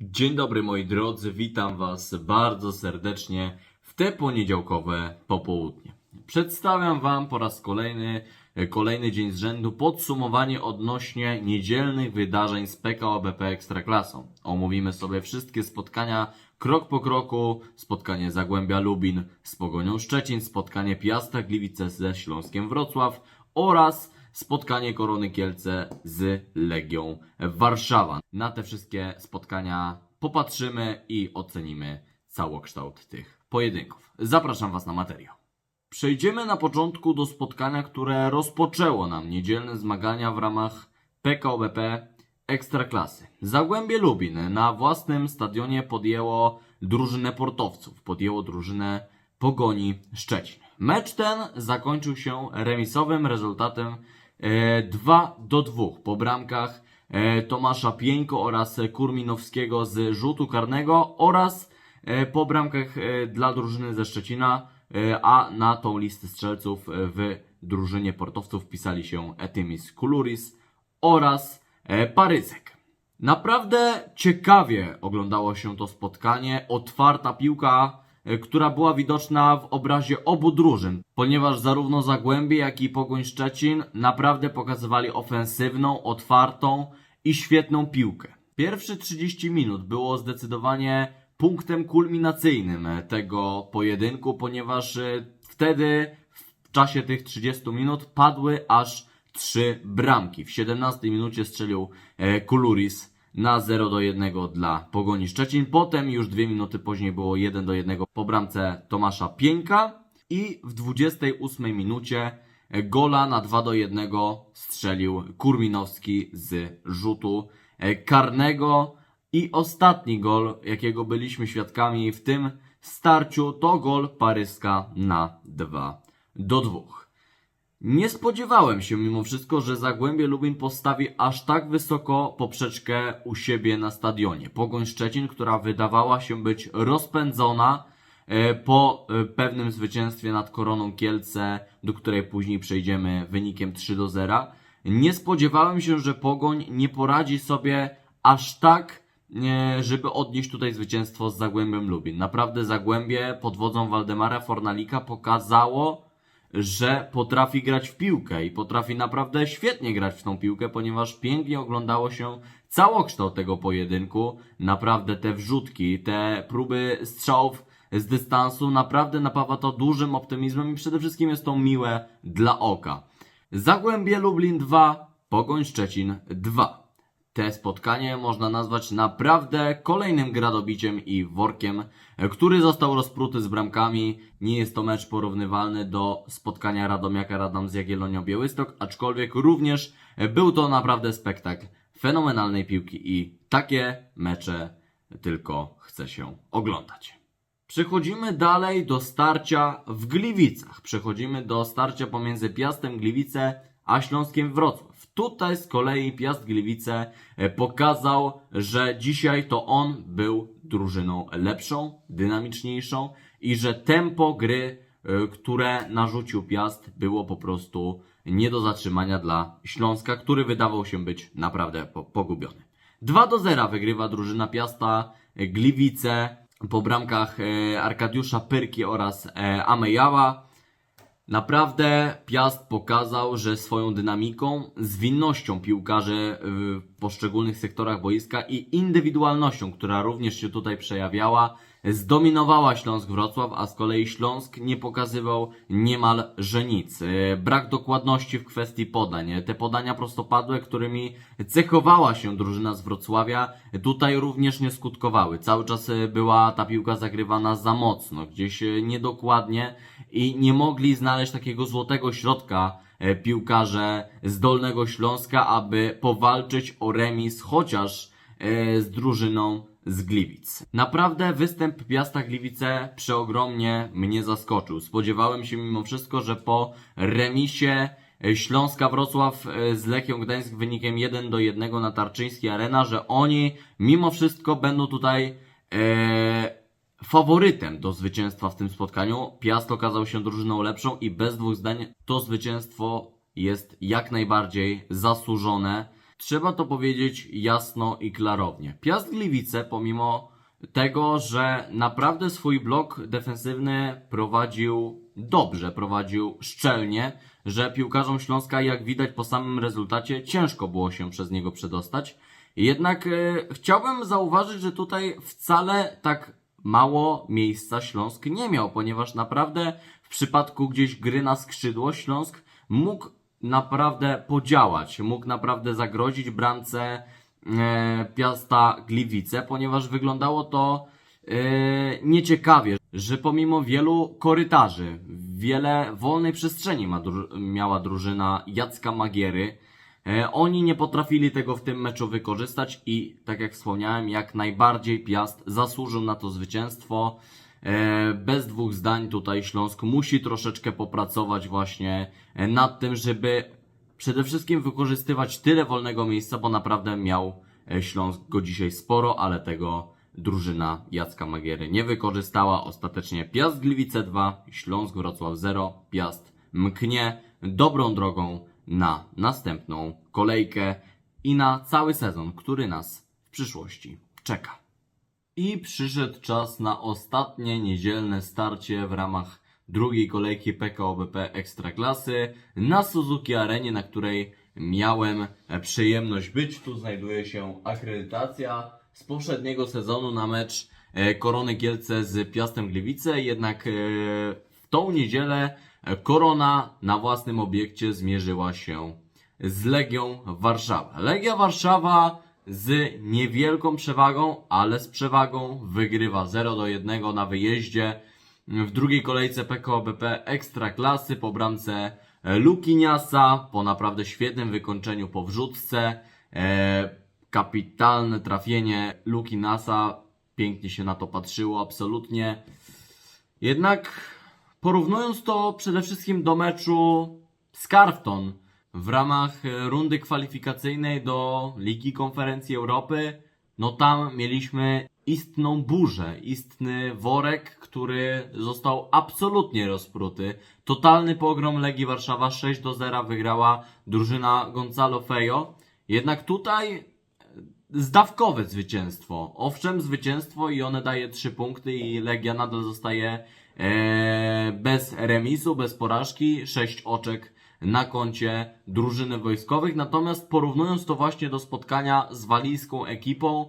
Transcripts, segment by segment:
Dzień dobry moi drodzy, witam Was bardzo serdecznie w te poniedziałkowe popołudnie. Przedstawiam Wam po raz kolejny, e, kolejny dzień z rzędu podsumowanie odnośnie niedzielnych wydarzeń z PKO BP Ekstraklasą. Omówimy sobie wszystkie spotkania krok po kroku, spotkanie Zagłębia Lubin z Pogonią Szczecin, spotkanie Piasta Gliwice ze Śląskiem Wrocław oraz spotkanie Korony Kielce z Legią Warszawa. Na te wszystkie spotkania popatrzymy i ocenimy całokształt tych pojedynków. Zapraszam Was na materiał. Przejdziemy na początku do spotkania, które rozpoczęło nam niedzielne zmagania w ramach PKO BP Ekstraklasy. Zagłębie Lubin na własnym stadionie podjęło drużynę portowców, podjęło drużynę Pogoni Szczecin. Mecz ten zakończył się remisowym rezultatem 2 do 2 po bramkach e, Tomasza Pieńko oraz Kurminowskiego z rzutu karnego oraz e, po bramkach e, dla drużyny ze Szczecina, e, a na tą listę strzelców e, w drużynie portowców wpisali się Etymis Kuluris oraz e, Paryzek. Naprawdę ciekawie oglądało się to spotkanie. Otwarta piłka, e, która była widoczna w obrazie obu drużyn, ponieważ zarówno Zagłębie, jak i Pogoń Szczecin naprawdę pokazywali ofensywną, otwartą i świetną piłkę. Pierwsze 30 minut było zdecydowanie punktem kulminacyjnym e, tego pojedynku, ponieważ e, wtedy w czasie tych 30 minut padły aż trzy bramki. W 17 minucie strzelił e, Kuluris na 0 do 1 dla Pogoni Szczecin. Potem już dwie minuty później było 1 do 1 po bramce Tomasza Pieńka i w 28 minucie gola na 2 do 1 strzelił Kurminowski z rzutu karnego i ostatni gol, jakiego byliśmy świadkami w tym starciu, to gol Paryska na 2 do 2. Nie spodziewałem się mimo wszystko, że Zagłębie Lubin postawi aż tak wysoko poprzeczkę u siebie na stadionie. Pogoń Szczecin, która wydawała się być rozpędzona e, po e, pewnym zwycięstwie nad Koroną Kielce, do której później przejdziemy wynikiem 3 do 0. Nie spodziewałem się, że Pogoń nie poradzi sobie aż tak, e, żeby odnieść tutaj zwycięstwo z Zagłębiem Lubin. Naprawdę Zagłębie pod wodzą Waldemara Fornalika pokazało, że potrafi grać w piłkę i potrafi naprawdę świetnie grać w tą piłkę, ponieważ pięknie oglądało się całokształt tego pojedynku. Naprawdę te wrzutki, te próby strzałów z dystansu naprawdę napawa to dużym optymizmem i przede wszystkim jest to miłe dla oka. Zagłębie Lublin 2, Pogoń Szczecin 2. Te spotkanie można nazwać naprawdę kolejnym gradobiciem i workiem, który został rozpruty z bramkami. Nie jest to mecz porównywalny do spotkania Radomiaka Radom z Jagiellonią Białystok, aczkolwiek również był to naprawdę spektakl fenomenalnej piłki i takie mecze tylko chce się oglądać. Przechodzimy dalej do starcia w Gliwicach. Przechodzimy do starcia pomiędzy Piastem Gliwice a Śląskiem Wrocław. Tutaj z kolei Piast Gliwice e, pokazał, że dzisiaj to on był drużyną lepszą, dynamiczniejszą i że tempo gry, e, które narzucił Piast, było po prostu nie do zatrzymania dla Śląska, który wydawał się być naprawdę po- pogubiony. 2 do 0 wygrywa drużyna Piasta e, Gliwice po bramkach Arkadiusza Pyrki oraz Amejała. Naprawdę Piast pokazał, że swoją dynamiką, zwinnością piłkarzy w poszczególnych sektorach boiska i indywidualnością, która również się tutaj przejawiała, zdominowała Śląsk Wrocław, a z kolei Śląsk nie pokazywał niemal że nic. E, Brak dokładności w kwestii podań. Te podania prostopadłe, którymi cechowała się drużyna z Wrocławia, tutaj również nie skutkowały. Cały czas e, była ta piłka zagrywana za mocno, gdzieś e, niedokładnie i nie mogli znaleźć takiego złotego środka e, piłkarze z Dolnego Śląska, aby powalczyć o remis chociaż e, z drużyną z Gliwic. Naprawdę występ Piasta Gliwice przeogromnie mnie zaskoczył. Spodziewałem się mimo wszystko, że po remisie Śląska Wrocław e, z Lechią Gdańsk wynikiem 1 do 1 na Tarczyńskiej Arena, że oni mimo wszystko będą tutaj e, faworytem do zwycięstwa w tym spotkaniu. Piast okazał się drużyną lepszą i bez dwóch zdań to zwycięstwo jest jak najbardziej zasłużone. Trzeba to powiedzieć jasno i klarownie. Piast Gliwice, pomimo tego, że naprawdę swój blok defensywny prowadził dobrze, prowadził szczelnie, że piłkarzom Śląska, jak widać po samym rezultacie, ciężko było się przez niego przedostać. Jednak e, chciałbym zauważyć, że tutaj wcale tak mało miejsca Śląsk nie miał, ponieważ naprawdę w przypadku gdzieś gry na skrzydło Śląsk mógł naprawdę podziałać, mógł naprawdę zagrozić bramce e, Piasta Gliwice, ponieważ wyglądało to e, nieciekawie, że pomimo wielu korytarzy, wiele wolnej przestrzeni ma miała drużyna Jacka Magiery, e, oni nie potrafili tego w tym meczu wykorzystać i tak jak wspomniałem, jak najbardziej Piast zasłużył na to zwycięstwo. E, Bez dwóch zdań tutaj Śląsk musi troszeczkę popracować właśnie e, nad tym, żeby przede wszystkim wykorzystywać tyle wolnego miejsca, bo naprawdę miał e, Śląsk go dzisiaj sporo, ale tego drużyna Jacka Magiery nie wykorzystała. Ostatecznie Piast Gliwice 2, Śląsk Wrocław 0, Piast mknie dobrą drogą na następną kolejkę i na cały sezon, który nas w przyszłości czeka. I przyszedł czas na ostatnie niedzielne starcie w ramach drugiej kolejki PKO BP Ekstraklasy na Suzuki Arenie, na której miałem przyjemność być. Tu znajduje się akredytacja z poprzedniego sezonu na mecz e, Korony Kielce z Piastem Gliwice, jednak e, w tą niedzielę e, Korona na własnym obiekcie zmierzyła się z Legią Warszawa. Legia Warszawa z niewielką przewagą, ale z przewagą wygrywa 0 do 1 na wyjeździe. W drugiej kolejce PKO BP Ekstraklasy po bramce Lukiniasa, po naprawdę świetnym wykończeniu po wrzutce. E, kapitalne trafienie Lukinasa, pięknie się na to patrzyło, absolutnie. Jednak porównując to przede wszystkim do meczu z Carfton w ramach e, rundy kwalifikacyjnej do Ligi Konferencji Europy, no tam mieliśmy istną burzę, istny worek, który został absolutnie rozpruty. Totalny pogrom Legii Warszawa 6 do 0 wygrała drużyna Gonzalo Fejo. Jednak tutaj zdawkowe zwycięstwo. Owszem, zwycięstwo i one daje 3 punkty i Legia nadal zostaje e, bez remisu, bez porażki, 6 oczek na koncie drużyny wojskowych. Natomiast porównując to właśnie do spotkania z walijską ekipą,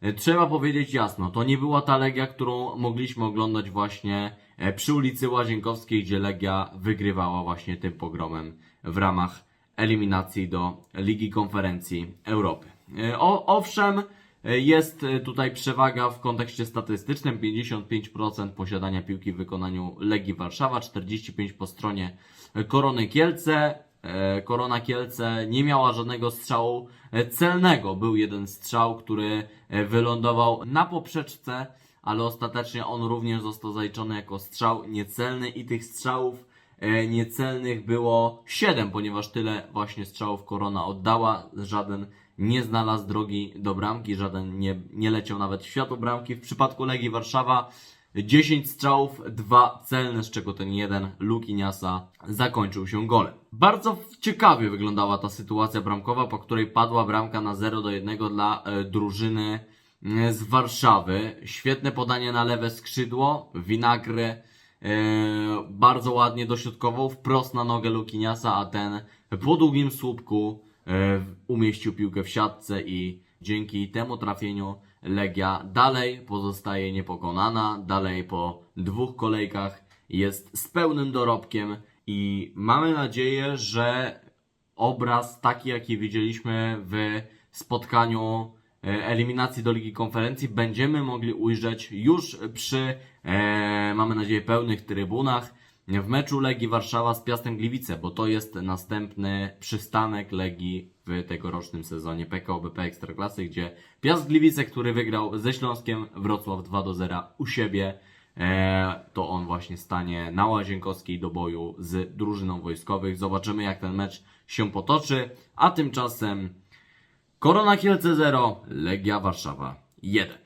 e, trzeba powiedzieć jasno, to nie była ta Legia, którą mogliśmy oglądać właśnie e, przy ulicy Łazienkowskiej, gdzie Legia wygrywała właśnie tym pogromem w ramach eliminacji do Ligi Konferencji Europy. E, O, owszem, jest e, tutaj przewaga w kontekście statystycznym, 55% posiadania piłki w wykonaniu Legii Warszawa, 45% po stronie e, Korony Kielce. E, Korona Kielce nie miała żadnego strzału e, celnego. Był jeden strzał, który e, wylądował na poprzeczce, ale ostatecznie on również został zaliczony jako strzał niecelny i tych strzałów e, niecelnych było 7, ponieważ tyle właśnie strzałów Korona oddała. Żaden nie znalazł drogi do bramki, żaden nie, nie leciał nawet w światło bramki. W przypadku Legii Warszawa 10 strzałów, 2 celne, z czego ten jeden Lukiniasa zakończył się golem. Bardzo ciekawie wyglądała ta sytuacja bramkowa, po której padła bramka na 0 do 1 dla e, drużyny e, z Warszawy. Świetne podanie na lewe skrzydło, Winagry e, bardzo ładnie dośrodkował wprost na nogę Lukiniasa, a ten po długim słupku e, umieścił piłkę w siatce i dzięki temu trafieniu Legia dalej pozostaje niepokonana, dalej po dwóch kolejkach jest z pełnym dorobkiem i mamy nadzieję, że obraz taki, jaki widzieliśmy w spotkaniu e, eliminacji do Ligi Konferencji będziemy mogli ujrzeć już przy, e, mamy nadzieję, pełnych trybunach w meczu Legii Warszawa z Piastem Gliwice, bo to jest następny przystanek Legii w tegorocznym sezonie PKO BP Ekstraklasy, gdzie Piast Gliwice, który wygrał ze Śląskiem Wrocław 2 do 0 u siebie, e, to on właśnie stanie na Łazienkowskiej do boju z drużyną wojskowych. Zobaczymy jak ten mecz się potoczy, a tymczasem Korona Kielce 0, Legia Warszawa 1.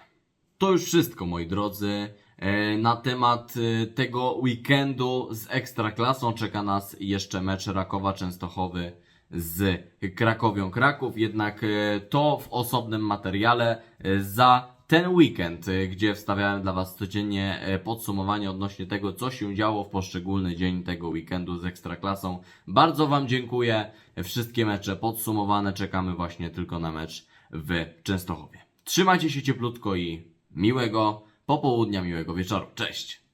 To już wszystko, moi drodzy. E, Na temat e, tego weekendu z Ekstraklasą czeka nas jeszcze mecz Rakowa Częstochowy z Krakowią Kraków, jednak e, to w osobnym materiale za ten weekend, gdzie wstawiałem dla Was codziennie podsumowanie odnośnie tego, co się działo w poszczególny dzień tego weekendu z Ekstraklasą. Bardzo Wam dziękuję. Wszystkie mecze podsumowane. Czekamy właśnie tylko na mecz w Częstochowie. Trzymajcie się cieplutko i miłego popołudnia, miłego wieczoru. Cześć!